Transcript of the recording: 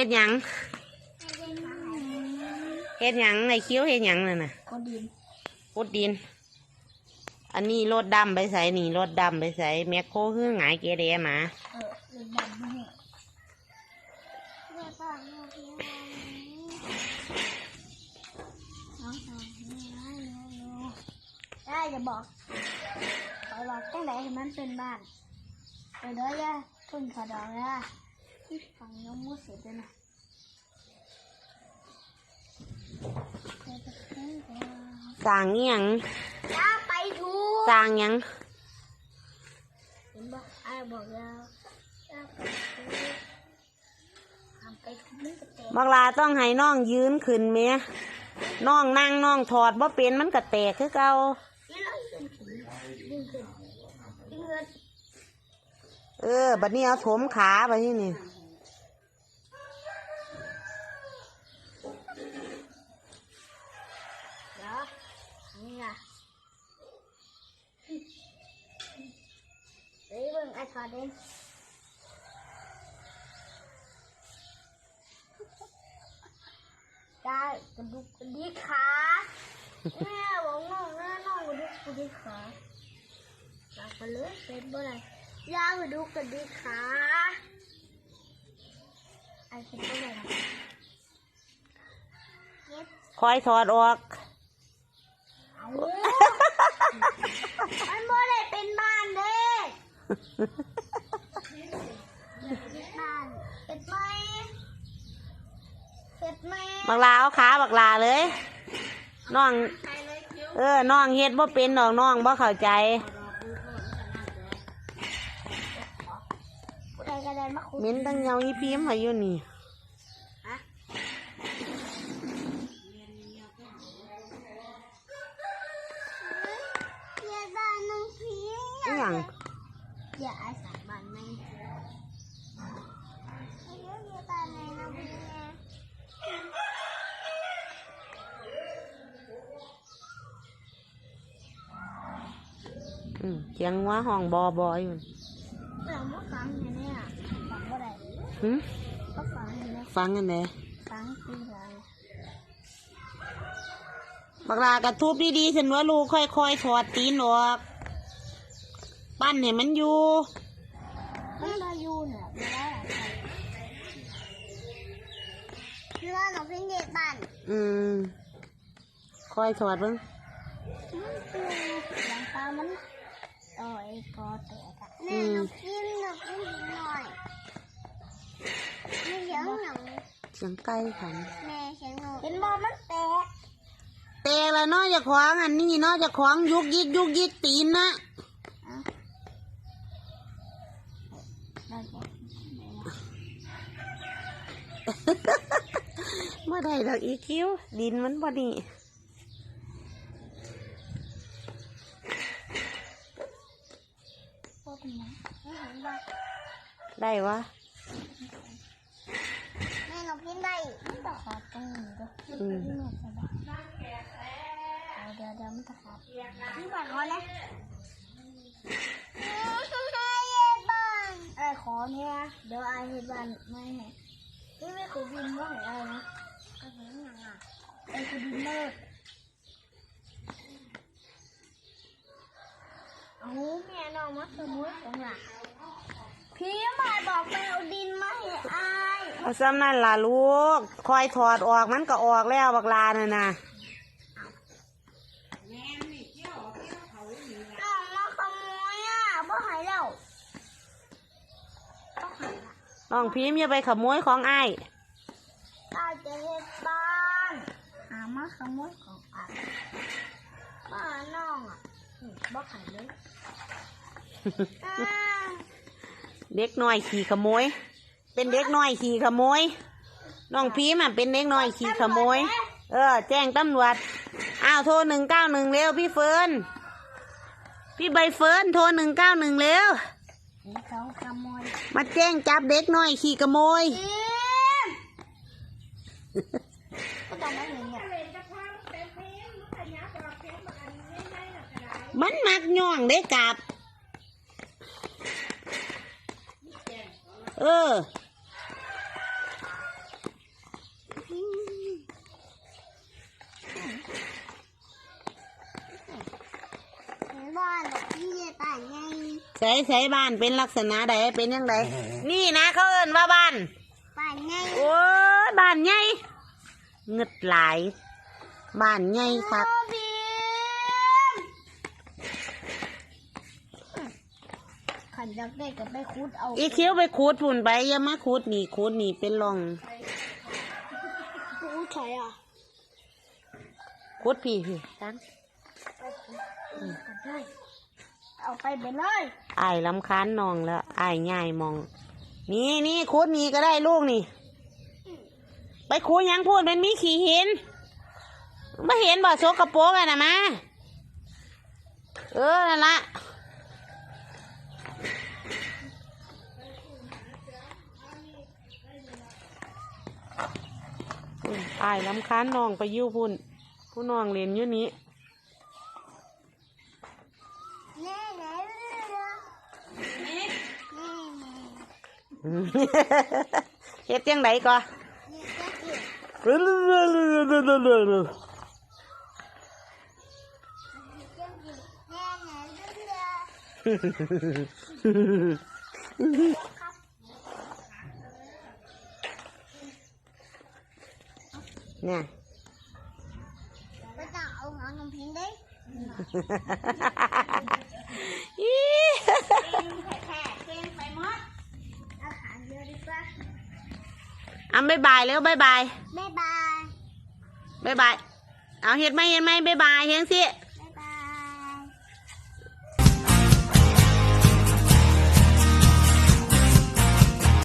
ฮ็ดหยังเฮ็ดหยังไอ้คิ้วเฮ็ดหยังนั่นน่ะก็ดินพุดดิน อันนี้รถดำไปใส่นี่รถดำไปใส่แมคโครคือหงายเกเรหมาเออเดินดำไม่ให้ได้จะบอกขอบอกตั้งแต่ให้มันเป็นบ้านไปเด้อย่าทุ่นขอดอกย่าฟังน้องมูสิด้วยนะสร้างอิหยังย่าไปดูสร้างหยังเห็นบอกไอ้บอกย่าย่าไปดูทำไปทุกมื้อก็เต็มบักลาต้องให้น้องยืนขึ้นเมียน้องนั่งน้องถอดบ่เป็นมันก็แตกคือเก่านี่เราขึ้นขึ้นดึงขึ้นดึงเงิน เออบัดนี้เอาถมขาไปที่นี่ เดี๋ยวนี่ไงเดี๋ยวเบิ่งไอ้ถอดเองได้กระดูกดิกขาแม่บอกน้องแม่น้องกระดูกกระดิกขาลากไปเลยเป็นบ่ได้ยากระดูกกระดิกขาไอ้เป็นบ่ได้คอยถอดออก เอามันบ่ได้เป็นบ้านเด้ เป็นบ้านเป็นไหมเป็นไหมบักลาเอาขาบักลาเลยน้อง เออน้องเฮ็ดบ่เป็นดอกน้องบ่เข้าใจผู้ใดก็ได้มาคุยเหม็นตั้งเงาอีพิมพ์ให้อยู่นี่ฮะอย่าด่าน้องพิมอหย่าง อย่าอาสาบ้านไม่อย่าด่าในน้องพิมนะอืมเสียงว่าห้องบอบออยู่เราไม่ฟังเนี่ยเนี่ยฟังบ่ได้หึก็ฟังอยู่นะฟังกันเลยฟังปีหลังบักลากระทุบดีๆฉันว่าลูกค่อยๆถอดตีนออก ปั้นให้มันอยู่มันมาอยู่เนี่ยไม่ได้อะไรคือว่าเราเป็นเด็กบ้านอืมค่อยถอดเบิ่งมันคือหลังตามันต่อยกอแตกอะแม่เรากินเรากินหน่อยไม่เสียงหนังเสียงไก่ขันแม่เสียงหนูเป็นบอมันแตกเตะละเนาะจะขวางอันนี้เนาะจะขวางยุกยิกยุกยิกตีนนะ ได้แก่ เมื่อใดดอกอีคิว ดินมันพอดีพวกนี้ไม่เห็นบ้าได้วะแม่เรากินได้มันจะขาดตรงนี้ด้วยอืมนี่มันจะแบบเดี๋ยวเดี๋ยวมันจะขาดพี่บ้านขอนะไอ้ขอเนี่ยเดี๋ยวไอ้เห็ดบ้านไม่ให้ นี่ไม่คุยบินว่าให้ไรนะก็เห็นยังอะไอ้คือบินเลิกโอ้แม่น้องมาสมุดของหลักพี่มาบอกไปเอาดินมาให้อาย เอาซ้ำนั่นล่ะลูก คอยถอดออกมันก็ออกแล้วบักลาน่ะนะ น้องมาขโมยอะบ่หายแล้วบ่หายละ น้องพิมพ์อย่าไปขโมยของอ้ายตาจะเฮ็ดบ้านหามาขโมยของอันบ้านน้องอะอืมบ่หายเลยอ่าเด็กน้อยขี่ขโมย เป็นเด็กน้อยขี่ขโมย น้องพีมอะเป็นเด็กน้อยขี่ขโมย เออ แจ้งตำรวจ อ้าวโทรหนึ่งเก้าหนึ่งเร็วพี่เฟิร์น พี่ใบเฟิร์นโทรหนึ่งเก้าหนึ่งเร็วนี่เขาขโมย มาแจ้งจับเด็กน้อยขี่ขโมยอิมก็ต้องมย มันมักย่องได้กลับ เออ ใส่ใส่บ้านเป็นลักษณะใดเป็นยังไงนี่นะเขาเอิ้นว่าบ้านป่านไงโอ้ยบ้านใหญ่เงึดหลายบ้านใหญ่ครับโอ้บีมขันอยากได้ก็ไปคุดเอาอีคิ้วไปขูดฝุ่นไปอย่ามาขูดนี่ขูดนี่เป็นร่องผู้ชายอะขูดพี่พี่ตั้งไปคุดกันได้ เอาไปไปเลยอายลำคาญน้องแล้วไอายง่ายมอง นี่นี่ขูดนี่ก็ได้ลูกนี่ ไปขูยังพูดมันมีขี้หินไม่เห็นบ่โชกกระโปรงอะนะมาเออนั่นละอุ้ยอายลำคาญน้องไปอยู่พุ่น ผู้น้องเรียนอยู่นี้ แน่แน่แน่แน่ เฮ็ดยังไงก่อนนี่ก็คือแน่แน่เรื่อยเนี่ยไม่ต้องเอาหางน้ำพิงได้อี แค่เกงไปหมดเอาหางเดียวดีกว่า อะบายบายแล้วบายบาย บ๊ายบาย บายบาย เอาเห็ดไหมเห็ดไหมบายบายเฮงสิ